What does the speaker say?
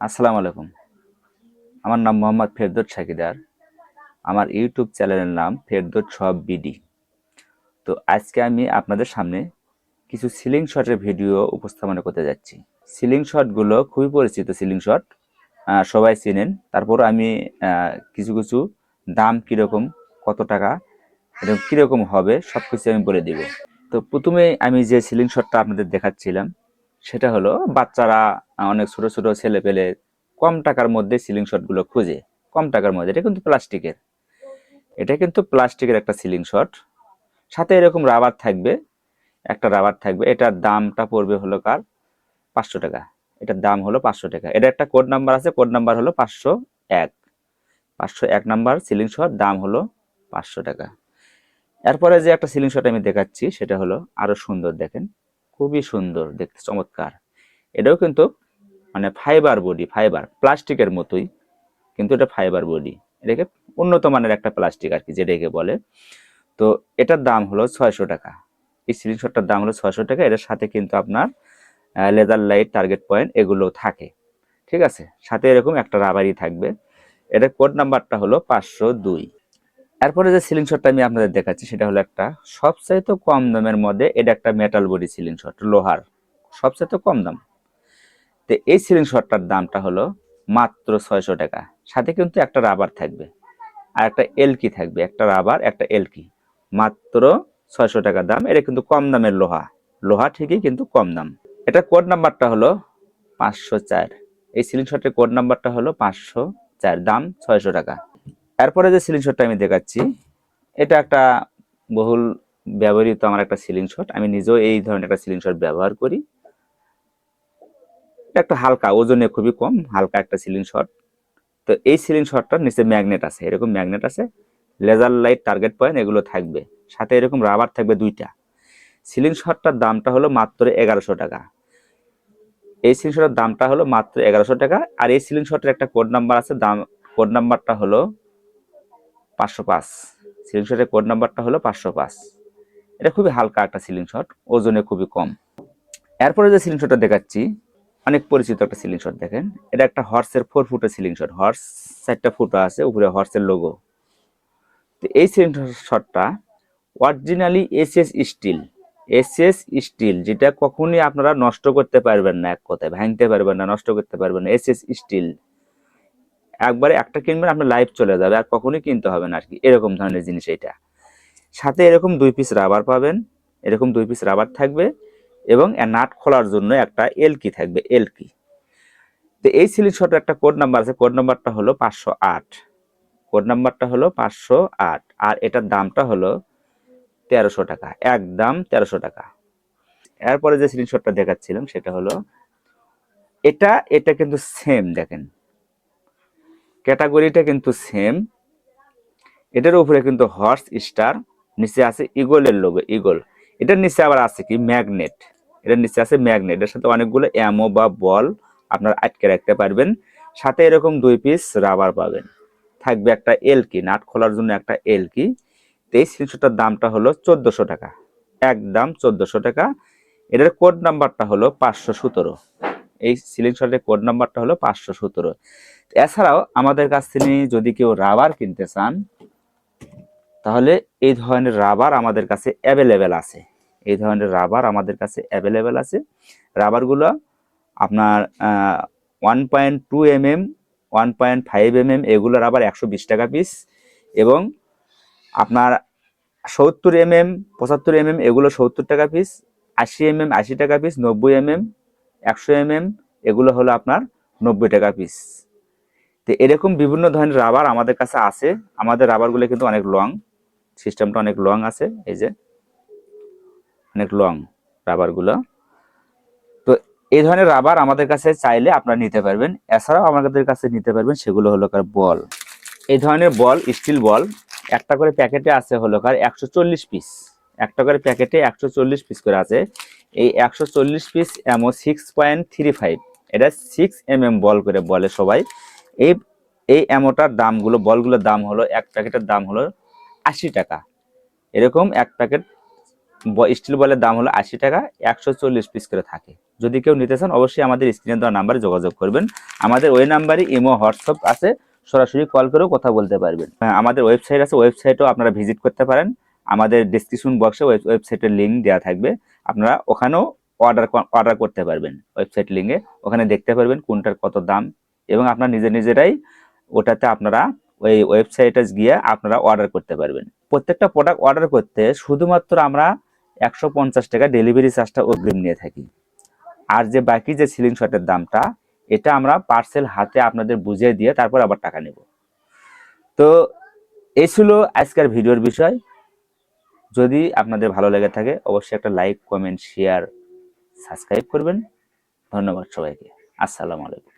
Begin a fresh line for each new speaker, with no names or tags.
আসসালামু আলাইকুম। আমার নাম মোহাম্মদ ফেরদৌস সাকিদার। আমার ইউটিউব চ্যানেলের নাম ফেরদৌস সব বিডি। তো আজকে আমি আপনাদের সামনে কিছু সিলিং শটের ভিডিও উপস্থাপনা করতে যাচ্ছি। সিলিং শটগুলো খুবই পরিচিত সিলিং শট। সবাই চেনেন। তারপর আমি কিছু কিছু দাম কীরকম, কত টাকা, এরকম কীরকম হবে সব কিছু আমি বলে দিব। তো প্রথমে আমি যে সিলিং শটটা আপনাদের দেখাচ্ছিলাম, সেটা হলো বাচ্চারা অনেক ছোট ছোট ছেলে পেলে কম টাকার মধ্যে সিলিং শটগুলো খুঁজে। কম টাকার মধ্যে, এটা কিন্তু প্লাস্টিকের। এটা কিন্তু প্লাস্টিকের একটা সিলিং শট সাথে এরকম রাবার থাকবে, একটা রাবার থাকবে। এটার দামটা পড়বে হলো কার? পাঁচশো টাকা। এটার দাম হলো পাঁচশো টাকা। এটা একটা কোড নাম্বার আছে কোড নাম্বার হলো পাঁচশো এক। পাঁচশো এক নাম্বার সিলিং শট দাম হলো পাঁচশো টাকা। এরপরে যে একটা সিলিং শট আমি দেখাচ্ছি, সেটা হলো আরও সুন্দর দেখেন। খুবই সুন্দর, দেখতে চমৎকার। এটাও কিন্তু মানে ফাইবার বডি ফাইবার প্লাস্টিকের মতোই। কিন্তু এটা ফাইবার বডি এটাকে উন্নত মানের একটা প্লাস্টিক আর কি, যেটাকে বলে। তো এটার দাম হলো ছয়শো টাকা। এই সিলিং শটটার দাম হলো ছয়শো টাকা। এটার সাথে কিন্তু আপনার লেজার লাইট টার্গেট পয়েন্ট এগুলো থাকে। ঠিক আছে? সাথে এরকম একটা রাবারই থাকবে। এটার কোড নাম্বারটা হলো পাঁচশো দুই। এরপরে যে সিলিং শটটা আমি আপনাদের দেখাচ্ছি, সেটা হলো একটা সবচাইতে কম দামের মধ্যে এটা একটা মেটাল বডি সিলিং শট লোহার। সবচাইতে কম দাম। তো এই সিলিং শটটার দামটা হলো মাত্র ছয়শো টাকা। সাথে কিন্তু একটা রাবার থাকবে আর একটা এলকি থাকবে, একটা রাবার একটা এলকি মাত্র ছয়শো টাকা দাম, এটা কিন্তু কম দামের লোহা। লোহা ঠিকই কিন্তু কম দাম। এটা কোড নাম্বারটা হলো পাঁচশো চার। এই সিলিং শটের কোড নাম্বারটা হলো পাঁচশো চার, দাম ছয়শো টাকা। এরপরে যে সিলিং শটটা আমি দেখাচ্ছি, এটা একটা বহুল ব্যবহৃত আমার একটা সিলিং শট আমি নিজেও এই ধরনের একটা সিলিং শট ব্যবহার করি। এটা একটা হালকা, ওজনে খুবই কম, হালকা একটা সিলিং শট তো এই সিলিং শটটার নিচে ম্যাগনেট আছে, এরকম ম্যাগনেট আছে। লেজার লাইট টার্গেট পয়েন্ট এগুলো থাকবে। সাথে এরকম রাবার থাকবে দুইটা। সিলিং শটটার দামটা হলো মাত্র এগারোশো টাকা। এই সিলিং শটের দামটা হলো মাত্র এগারোশো টাকা, আর এই সিলিং শটের একটা কোড নাম্বার আছে, দাম কোড নাম্বারটা হলো পাঁচশো পাঁচ। সিলিং শটের কোড নাম্বারটা হলো পাঁচশো পাঁচ। এটা খুবই হালকা একটা সিলিং শট ওজনে খুবই কম। এরপরে যে সিলিং শটটা দেখাচ্ছি অনেক পরিচিত একটা সিলিং শট দেখেন। এটা একটা হর্সের ফোর ফুটের সিলিং শট হর্স চারটা ফুটো আছে, উপরে হর্সের লোগো তো এই সিলিং শটটা originally SS steel SS steel যেটা কখনই আপনারা নষ্ট করতে পারবেন না এক কথায়, ভাঙতে পারবেন না, নষ্ট করতে পারবেন না। এসএস স্টিল একবারে একটা কিনবেন, আপনার লাইফ চলে যাবে, আর কখনোই কিনতে হবে না আর কি। এরকম ধরনের জিনিস এটা। সাথে এরকম দুই পিস রাবার পাবেন, এরকম দুই পিস রাবার থাকবে। এবং নাট খোলার জন্য একটা এলকি থাকবে এলকি তো এই সিলিং শটের একটা কোড নাম্বার আছে কোড নাম্বারটা হলো পাঁচশো আট। কোড নাম্বারটা হলো পাঁচশো আট, আর এটার দামটা হলো তেরোশো টাকা, একদম তেরোশো টাকা। এরপরে যে সিলিং শটটা দেখাচ্ছিলাম সেটা হলো, এটা এটা কিন্তু সেম দেখেন। ক্যাটাগরিটা কিন্তু সেম এটার উপরে কিন্তু হর্স স্টার নিচে আছে ইগলের লোগো ইগল এটার নিচে আবার আছে কি ম্যাগনেট এটার নিচে আছে ম্যাগনেট। এর সাথে অনেকগুলো অ্যামো বা বল আপনারা আটকে রাখতে পারবেন। সাথে এরকম দুই পিস রাবার পাবেন। থাকবে একটা এলকি নাট খোলার জন্য একটা এলকি তো এই সিলিংশটার দামটা হলো চোদ্দশো টাকা। একদম চোদ্দশো টাকা। এটার কোড নাম্বারটা হলো পাঁচশো সতেরো। এই সিলিং শটের কোড নাম্বারটা হলো পাঁচশো সতেরো। এছাড়াও আমাদের কাছ থেকে যদি কেউ রাবার কিনতে চান, তাহলে এই ধরনের রাবার আমাদের কাছে অ্যাভেলেবেল আছে। এই ধরনের রাবার আমাদের কাছে অ্যাভেলেবেল আছে। রাবারগুলো আপনার one point two M M one point five M M এগুলো রাবার একশো বিশ টাকা পিস এবং আপনার সত্তর এম এম পঁচাত্তর এম এম এগুলো সত্তর টাকা পিস আশি এম এম আশি টাকা পিস নব্বই এম এম একশো এম এম এগুলো হলো আপনার নব্বই টাকা পিস তো এরকম বিভিন্ন ধরনের রাবার আমাদের কাছে আছে। আমাদের রাবারগুলো কিন্তু অনেক লং সিস্টেমটা অনেক লং আছে, এই যে। অনেক লং রাবারগুলো তো এই ধরনের রাবার আমাদের কাছে চাইলে আপনারা নিতে পারবেন। এছাড়াও আমাদের কাছে নিতে পারবেন সেগুলো হলো কার বল এই ধরনের বল স্টিল বল একটা করে প্যাকেটে আছে হলো কার একশো চল্লিশ পিস একটা করে প্যাকেটে একশো চল্লিশ পিস করে আছে। এই একশো চল্লিশ piece MO six point three five এটা সিক্স এম এম বল করে বলে সবাই। এই এই অ্যামোটার দামগুলো বলগুলোর দাম হলো, এক প্যাকেটের দাম হলো আশি টাকা। এরকম এক প্যাকেট স্টিল বলের দাম হলো আশি টাকা একশো চল্লিশ পিস করে থাকে। যদি কেউ নিতে চান অবশ্যই আমাদের স্ক্রিনে দেওয়া নাম্বারে যোগাযোগ করবেন। আমাদের ওই নাম্বারে ইমো হোয়াটসঅ্যাপ আছে সরাসরি কল করেও কথা বলতে পারবেন। হ্যাঁ, আমাদের ওয়েবসাইট আছে ওয়েবসাইটও আপনারা ভিজিট করতে পারেন। আমাদের ডিসক্রিপশন বক্সে ওয়েবসাইটের লিঙ্ক দেওয়া থাকবে। আপনারা ওখানেও অর্ডার অর্ডার করতে পারবেন। ওয়েবসাইট লিঙ্কে ওখানে দেখতে পারবেন কোনটার কত দাম এবং আপনার নিজে নিজেরাই ওটাতে আপনারা ওই ওয়েবসাইটে গিয়ে আপনারা অর্ডার করতে পারবেন। প্রত্যেকটা প্রোডাক্ট অর্ডার করতে শুধুমাত্র আমরা একশো পঞ্চাশ টাকা ডেলিভারি চার্জটা অগ্রিম নিয়ে থাকি। আর যে বাকি যে সিলিং শটের দামটা, এটা আমরা পার্সেল হাতে আপনাদের বুঝিয়ে দিয়ে তারপর আবার টাকা নেব। তো এই ছিল আজকের ভিডিওর বিষয়। যদি আপনাদের ভালো লেগে থাকে, অবশ্যই একটা লাইক কমেন্ট শেয়ার সাবস্ক্রাইব করবেন। ধন্যবাদ সবাইকে। আসসালামু আলাইকুম।